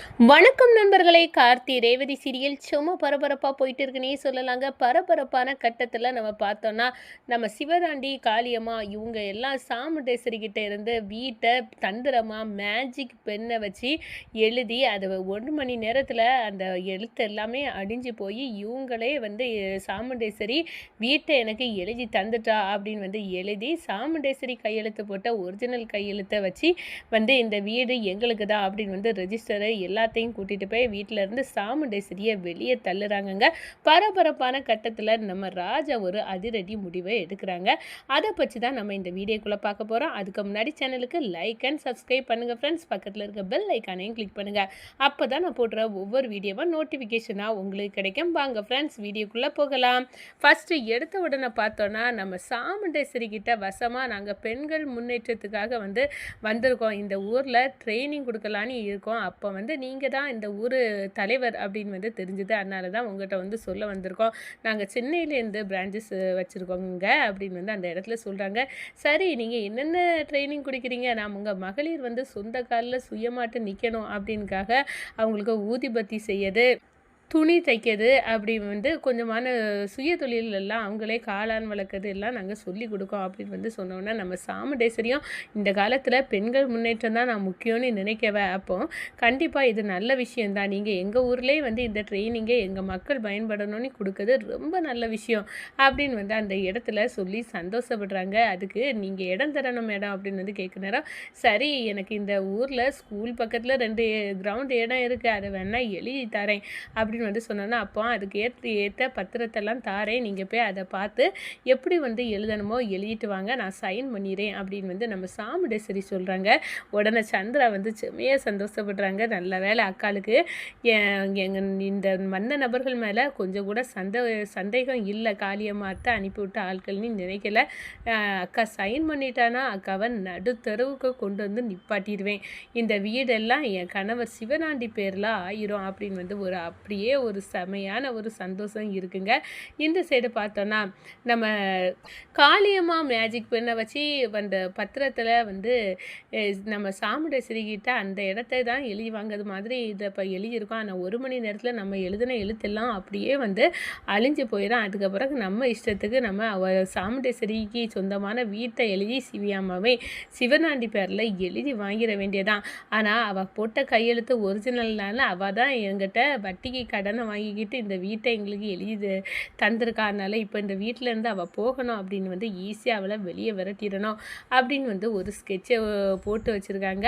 வணக்கம் நண்பர்களே. கார்த்தி ரேவதி சீரியல் சும்மா பரபரப்பாக போயிட்டு இருக்குன்னே சொல்லலாங்க. பரபரப்பான கட்டத்தில் நம்ம பார்த்தோன்னா நம்ம சிவதாண்டி காளியம்மா இவங்க எல்லாம் சாமுண்டேஸ்வரி கிட்ட இருந்து வீட்டை தந்திரமாக மேஜிக் பெண்ணை வச்சு எழுதி அது ஒரு மணி நேரத்தில் அந்த எழுத்து எல்லாமே அடிஞ்சு போய் இவங்களே வந்து சாமுண்டேஸ்வரி வீட்டை எனக்கு எழுதி தந்துட்டா அப்படின்னு வந்து எழுதி சாமுண்டேஸ்வரி கையெழுத்து போட்ட ஒரிஜினல் கையெழுத்தை வச்சு வந்து இந்த வீடு எங்களுக்கு தான் அப்படின்னு வந்து ரெஜிஸ்டரை எல்லாத்தையும் கூட்டிகிட்டு போய் வீட்டில் இருந்து சாமுண்டேஸ்வரியை வெளியே தள்ளுறாங்கங்க. பரபரப்பான கட்டத்தில் நம்ம ராஜா ஒரு அதிரடி முடிவை எடுக்கிறாங்க. அதை பற்றி தான் நம்ம இந்த வீடியோக்குள்ளே பார்க்க போகிறோம் அதுக்கு முன்னாடி சேனலுக்கு லைக் அண்ட் சப்ஸ்கிரைப் பண்ணுங்கள் ஃப்ரெண்ட்ஸ் பக்கத்தில் இருக்க பெல் ஐக்கானையும் கிளிக் பண்ணுங்கள் அப்போ தான் நான் போடுற ஒவ்வொரு வீடியோவும் நோட்டிஃபிகேஷனாக உங்களுக்கு கிடைக்கும். வாங்க ஃப்ரெண்ட்ஸ் வீடியோக்குள்ளே போகலாம். ஃபஸ்ட்டு எடுத்த உடனே பார்த்தோன்னா நம்ம சாமுண்டேஸ்வரி கிட்ட வசமாக நாங்கள் பெண்கள் முன்னேற்றத்துக்காக வந்து வந்திருக்கோம். இந்த ஊரில் ட்ரைனிங் கொடுக்கலான்னு இருக்கோம். அப்போ வந்து நீங்கள் தான் இந்த ஊர் தலைவர் அப்படின்னு வந்து தெரிஞ்சுது. அதனால தான் உங்கள்கிட்ட வந்து சொல்ல வந்திருக்கோம். நாங்கள் சென்னையிலேருந்து பிரான்ச்சஸ் வச்சுருக்கோங்க அப்படின்னு வந்து அந்த இடத்துல சொல்கிறாங்க சரி நீங்கள் என்னென்ன ட்ரைனிங் கொடுக்குறீங்க? நான் உங்கள் மகளிர் வந்து சொந்த காலில் சுயமாட்டு நிற்கணும் அப்படின்காக அவங்களுக்கு ஊதிபத்தி செய்யது. துணி தைக்கிறது அப்படி வந்து கொஞ்சமான சுய தொழில் எல்லாம் அவங்களே காளான் வளர்க்குறது எல்லாம் நாங்கள் சொல்லி கொடுக்கோம் அப்படின்னு வந்து சொன்னோன்னா நம்ம சாமுண்டேஸ்வரியும் இந்த காலத்தில் பெண்கள் முன்னேற்றம் தான் நான் முக்கியம்னு நினைக்கவே அப்போ கண்டிப்பாக இது நல்ல விஷயந்தான் நீங்கள் எங்கள் ஊர்லேயே வந்து இந்த ட்ரைனிங்கை எங்கள் மக்கள் பயன்படணும்னு கொடுக்குறது ரொம்ப நல்ல விஷயம் அப்படின்னு வந்து அந்த இடத்துல சொல்லி சந்தோஷப்படுறாங்க. அதுக்கு நீங்கள் இடம் தரணும் இடம் அப்படின்னு வந்து கேட்க நேரம் சரி எனக்கு இந்த ஊரில் ஸ்கூல் பக்கத்தில் ரெண்டு கிரவுண்ட் இடம் இருக்குது அதை வேணால் எழுதி தரேன். அப்படின்னு அப்படின்னு வந்து சொன்னோன்னா அப்போ அதுக்கு ஏற்ற ஏற்ற பத்திரத்தெல்லாம் தாரேன். நீங்கள் போய் அதை பார்த்து எப்படி வந்து எழுதணுமோ எழுதிட்டு வாங்க. நான் சைன் பண்ணிடுறேன் அப்படின்னு வந்து நம்ம சாமுடேஸ்வரி சொல்கிறாங்க உடனே சந்திரா வந்து செம்மையாக சந்தோஷப்படுறாங்க. நல்ல வேலை அக்காளுக்கு எங்கள் இந்த வந்த நபர்கள் மேலே கொஞ்சம் கூட சந்த சந்தேகம் இல்லை. காளியம்மாத்தை அனுப்பிவிட்ட ஆட்கள்னு நினைக்கல. அக்கா சைன் பண்ணிட்டானா அக்காவை நடுத்தருவுக்கு கொண்டு வந்து நிப்பாட்டிடுவேன். இந்த வீடெல்லாம் என் கணவர் சிவனாண்டி பேரில் ஆயிரும் அப்படின்னு வந்து ஒரு அப்படியே ஒரு செமையான ஒரு சந்தோஷம் இருக்குங்க. இந்த சைடு பார்த்தோன்னா நம்ம காளியம்மா மேஜிக் பெண்ணை வச்சு அந்த பத்திரத்தில் வந்து நம்ம சாமுடை சிறுகிட்ட அந்த இடத்த தான் எழுதி வாங்குறது மாதிரி இதை இப்போ எழுதியிருக்கோம். ஆனால் ஒரு மணி நேரத்தில் நம்ம எழுதின எழுத்தெல்லாம் அப்படியே வந்து அழிஞ்சு போயிடும் அதுக்கப்புறம் நம்ம இஷ்டத்துக்கு நம்ம சாமுடை சாமுண்டேஸ்வரிக்கு சொந்தமான வீட்டை எழுதி சிவியாமாவே சிவனாண்டி பேரில் எழுதி வாங்கிட வேண்டியதான் ஆனால் அவள் போட்ட கையெழுத்து ஒரிஜினல்னால அவள் தான் எங்கிட்ட வட்டிக்கு கடனை வாங்கிக்கிட்டு இந்த வீட்டை எங்களுக்கு எழுதி தந்திருக்கா? அதனால் இப்போ இந்த வீட்டிலேருந்து அவள் போகணும் அப்படின்னு வந்து ஈஸியாக அவளை வெளியே விரட்டிடணும் அப்படின்னு வந்து ஒரு ஸ்கெட்சை போட்டு வச்சுருக்காங்க.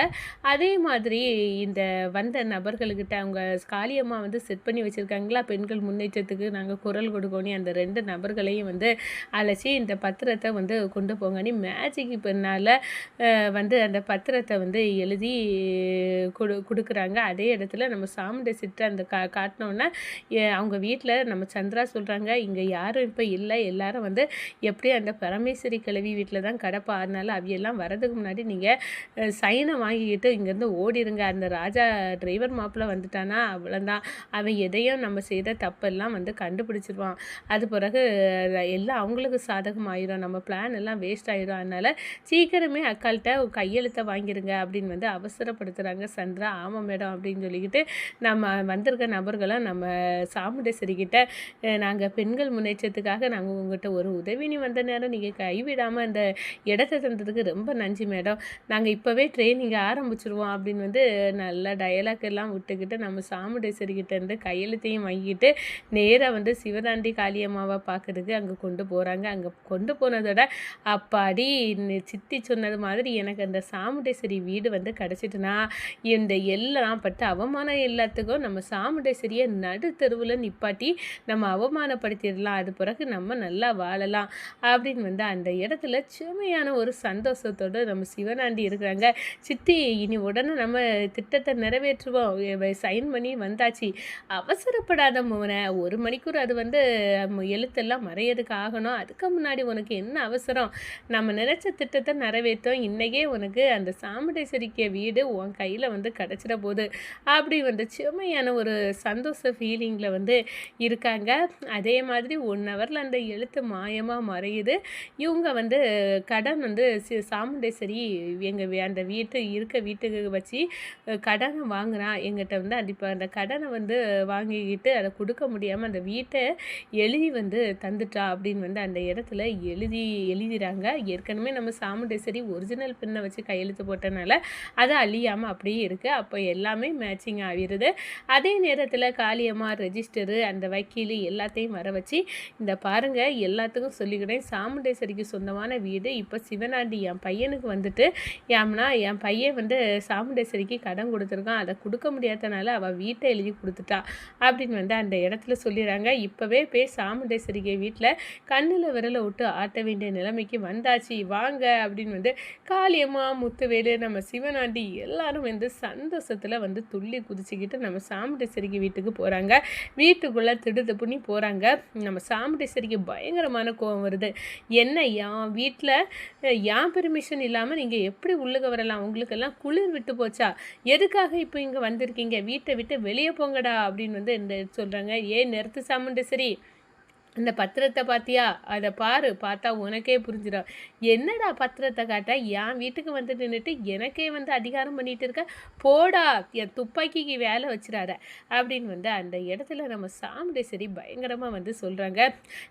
அதே மாதிரி இந்த வந்த நபர்களுக்கிட்ட அவங்க காளியம்மா வந்து செட் பண்ணி வச்சுருக்காங்களா? பெண்கள் முன்னேற்றத்துக்கு நாங்கள் குரல் கொடுக்கணும் அந்த ரெண்டு நபர்களையும் வந்து அழைச்சி இந்த பத்திரத்தை வந்து கொண்டு போங்கன்னு மேஜிக் பின்னால் வந்து அந்த பத்திரத்தை வந்து எழுதி கொடு கொடுக்குறாங்க. அதே இடத்துல நம்ம சாமுண்டை சிட்டு அந்த கா காட்டினோன்னா அவங்க வீட்டில் நம்ம சந்திரா சொல்கிறாங்க இங்கே யாரும் இப்போ இல்லை. எல்லாரும் வந்து எப்படியும் அந்த பரமேஸ்வரி கிழவி வீட்டில் தான் கடப்பா. அதனால அவையெல்லாம் வரதுக்கு முன்னாடி நீங்கள் சைனை வாங்கிக்கிட்டு இங்கேருந்து ஓடிடுங்க அந்த ராஜா டிரைவர் மாப்பிள்ள வந்துட்டானா அவ்வளோதான் அவன் எதையும் நம்ம செய்த தப்பெல்லாம் வந்து கண்டுபிடிச்சிருவான். அது பிறகு எல்லாம் அவங்களுக்கு சாதகம் ஆயிரும் நம்ம பிளான் எல்லாம் வேஸ்ட் ஆயிரும். அதனால் சீக்கிரமே அக்கால்கிட்ட கையெழுத்தை வாங்கிடுங்க அப்படின்னு வந்து அவசரப்படுத்துகிறாங்க சந்திரா. ஆமாம் மேடம் அப்படின்னு சொல்லிக்கிட்டு நம்ம வந்திருக்க நபர்களை நம்ம சாமுண்டேஸ்வரிக்கிட்ட நாங்கள் பெண்கள் முன்னேற்றத்துக்காக நாங்கள் உங்கள்கிட்ட ஒரு உதவினி வந்த நேரம் நீங்கள் கைவிடாமல் அந்த இடத்த தந்ததுக்கு ரொம்ப நன்றி மேடம் நாங்கள் இப்போவே ட்ரைனிங் ஆரம்பிச்சிருவோம் அப்படின்னு வந்து நல்லா டயலாக் எல்லாம் விட்டுக்கிட்டு நம்ம சாமுண்டேஸ்வரிக்கிட்ட கிட்டேருந்து கையெழுத்தையும் வாங்கிட்டு நேராக வந்து சிவதாண்டி காளியம்மாவை பார்க்குறதுக்கு அங்கே கொண்டு போகிறாங்க அங்கே கொண்டு போனதோட அப்பாடி சித்தி சொன்னது மாதிரி எனக்கு அந்த சாமுண்டேஸ்வரி வீடு வந்து கிடச்சிட்டுனா இந்த எல்லாம் பட்டு அவமானம் எல்லாத்துக்கும் நம்ம சாமுண்டேஸ்வரியை நடு தெருவில் நிப்பாட்டி நம்ம அவமானப்படுத்திடலாம். அது பிறகு நம்ம நல்லா வாழலாம். அப்படின்னு வந்து அந்த இடத்துல சுமையான ஒரு சந்தோஷத்தோடு நம்ம சிவனாண்டி இருக்கிறாங்க. சித்தி இனி உடனே நம்ம திட்டத்தை நிறைவேற்றுவோம். சைன் பண்ணி வந்தாச்சு. அவசரப்படாத மோனை ஒரு மணிக்கூர் அது வந்து எழுத்தெல்லாம் மறையதுக்கு ஆகணும். அதுக்கு முன்னாடி உனக்கு என்ன அவசரம்? நம்ம நினச்ச திட்டத்தை நிறைவேற்றோம். இன்றைக்கே உனக்கு அந்த சாமுண்டேஸ்வரிக்க வீடு உன் கையில் வந்து கிடச்சிட போகுது. அப்படி வந்து சுமையான ஒரு சந்தோஷ ஃபீலிங்கில் வந்து இருக்காங்க. அதே மாதிரி ஒன் ஹவரில் அந்த எழுத்து மாயமாக மறையுது. இவங்க வந்து கடன் வந்து சி சாமுண்டேஸ்வரி எங்கள் அந்த வீட்டு இருக்க வீட்டுக்கு வச்சு கடனை வாங்குகிறான் எங்கிட்ட வந்து அடிப்பா இப்போ அந்த கடனை வந்து வாங்கிக்கிட்டு அதை கொடுக்க முடியாமல் அந்த வீட்டை எழுதி வந்து தந்துட்டா அப்படின்னு வந்து அந்த இடத்துல எழுதி எழுதிறாங்க. ஏற்கனவே நம்ம சாமுண்டேஸ்வரி ஒரிஜினல் பின்னை வச்சு கையெழுத்து போட்டனால அது அழியாமல் அப்படியே இருக்குது அப்போ எல்லாமே மேட்சிங் ஆகிருது அதே நேரத்தில் காளியம்மா ரெஜிஸ்டரு அந்த வக்கீல் எல்லாத்தையும் வர வச்சு இந்த பாருங்கள் எல்லாத்துக்கும் சொல்லிக்கிட்டேன். சாமுண்டேஸ்வரிக்கு சொந்தமான வீடு. இப்போ சிவனாண்டி என் பையனுக்கு வந்துட்டு ஏம்னா என் பையன் வந்து சாமுண்டேஸ்வரிக்கு கடன் கொடுத்துருக்கான். அதை கொடுக்க முடியாதனால அவள் வீட்டை எழுதி கொடுத்துட்டா அப்படின்னு வந்து அந்த இடத்துல சொல்லிடுறாங்க. இப்போவே போய் சாமுண்டேஸ்வரிக்கு வீட்டில் கண்ணில் விரலை விட்டு ஆட்ட வேண்டிய நிலைமைக்கு வந்தாச்சு. வாங்க அப்படின்னு வந்து காளியம்மா முத்துவேலு நம்ம சிவனாண்டி எல்லாரும் வந்து சந்தோஷத்தில் வந்து துள்ளி குதிச்சுக்கிட்டு நம்ம சாமுண்டேஸ்வரிக்கு வீட்டுக்கு போகிறாங்க வீட்டுக்குள்ளே திடுது பண்ணி போகிறாங்க நம்ம சாமுண்டேஸ்வரிக்கு பயங்கரமான கோவம் வருது. என்ன என் வீட்டில் என் பெர்மிஷன் இல்லாமல் நீங்கள் எப்படி உள்ளுக வரலாம்? உங்களுக்கெல்லாம் குளிர் விட்டு போச்சா? எதுக்காக இப்போ இங்கே வந்திருக்கீங்க? வீட்டை விட்டு வெளியே போங்கடா அப்படின்னு வந்து இந்த சொல்கிறாங்க ஏன் நிறுத்து சாமுண்டேஸ்வரி அந்த பத்திரத்தை பார்த்தியா அதை பாரு பார்த்தா உனக்கே புரிஞ்சிடும் என்னடா பத்திரத்தை காட்ட? என் வீட்டுக்கு வந்து நின்றுட்டு எனக்கே வந்து அதிகாரம் பண்ணிட்டு இருக்க? போடா என் துப்பாக்கிக்கு வேலை வச்சிடாத அப்படின்னு வந்து அந்த இடத்துல நம்ம சாமுண்டேஸ்வரி பயங்கரமாக வந்து சொல்கிறாங்க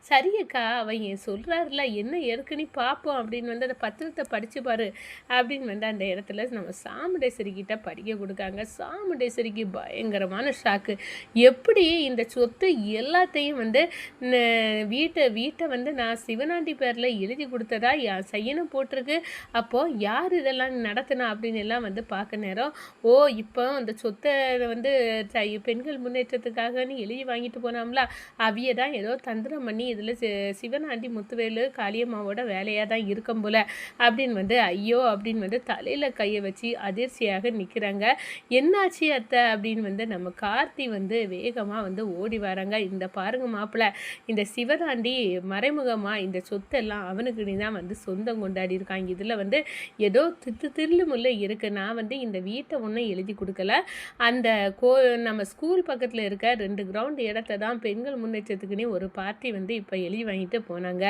சரியக்கா அவன் என் சொல்கிறாருல என்ன ஏற்கனவே பார்ப்போம் அப்படின்னு வந்து அந்த பத்திரத்தை படித்து பாரு. அப்படின்னு வந்து அந்த இடத்துல நம்ம சாமுண்டேஸ்வரி கிட்ட படிக்க கொடுக்காங்க. சாமுண்டேஸ்வரிக்கு பயங்கரமான ஷாக்கு எப்படி இந்த சொத்து எல்லாத்தையும் வந்து வீட்டை வீட்டை வந்து நான் சிவனாண்டி பேரில் எழுதி கொடுத்ததா என் செய்யணும் போட்டிருக்கு. அப்போது யார் இதெல்லாம் நடத்தினா அப்படின்னு எல்லாம் வந்து பார்க்க நேரம். ஓ இப்போ அந்த சொத்தை வந்து பெண்கள் முன்னேற்றத்துக்காகன்னு எழுதி வாங்கிட்டு போனோம்ல. அவிய தான் ஏதோ தந்திரம் பண்ணி இதில் சிவனாண்டி முத்துவேலு காளியம்மாவோட வேலையாக தான் இருக்கும் போல. அப்படின்னு வந்து ஐயோ அப்படின்னு வந்து தலையில் கையை வச்சு அதிர்ச்சியாக நிற்கிறாங்க என்னாச்சு அத்தை? அப்படின்னு வந்து நம்ம கார்த்தி வந்து வேகமாக வந்து ஓடி வராங்க. இந்த பாருங்க மாப்பிள்ள இந்த சிவதாண்டி மறைமுகமாக இந்த சொத்தெல்லாம் அவனுக்கு தான் வந்து சொந்தம் கொண்டாடி இருக்காங்க. இதில் வந்து ஏதோ தித்து தில்லு முல்லை இருக்குது நான் வந்து இந்த வீட்டை ஒன்றும் எழுதி கொடுக்கல. அந்த கோ நம்ம ஸ்கூல் பக்கத்தில் இருக்க ரெண்டு கிரவுண்ட் இடத்த தான் பெண்கள் முன்னேற்றத்துக்குன்னே ஒரு பார்ட்டி வந்து இப்போ எழுதி வாங்கிட்டு போனாங்க.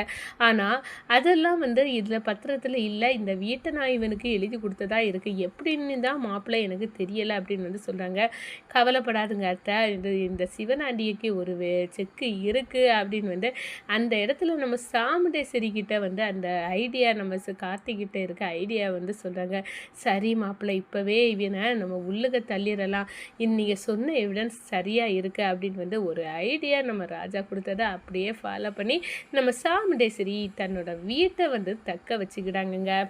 ஆனால் அதெல்லாம் வந்து இதில் பத்திரத்தில் இல்லை. இந்த வீட்டை நான் இவனுக்கு எழுதி கொடுத்ததா இருக்குது எப்படின்னு தான் மாப்பிள்ளை எனக்கு தெரியலை அப்படின்னு வந்து சொல்கிறாங்க கவலைப்படாதுங்க அத்தை. இந்த இந்த ஒரு செக்கு இருக்குது அப்படின்னு வந்து அந்த இடத்துல நம்ம சாமுண்டேஸ்வரி கிட்ட வந்து அந்த ஐடியா நம்ம கார்த்திகிட்ட இருக்க ஐடியா வந்து சொல்கிறாங்க சரி மாப்பிள்ளை இப்போவே இவனை நம்ம உள்ளுக தள்ளிடலாம். இன்னைக்கு சொன்ன எவிடன்ஸ் சரியாக இருக்குது அப்படின்னு வந்து ஒரு ஐடியா நம்ம ராஜா கொடுத்ததை அப்படியே ஃபாலோ பண்ணி நம்ம சாமுண்டேஸ்வரி தன்னோட வீட்டை வந்து தக்க வச்சுக்கிடாங்கங்க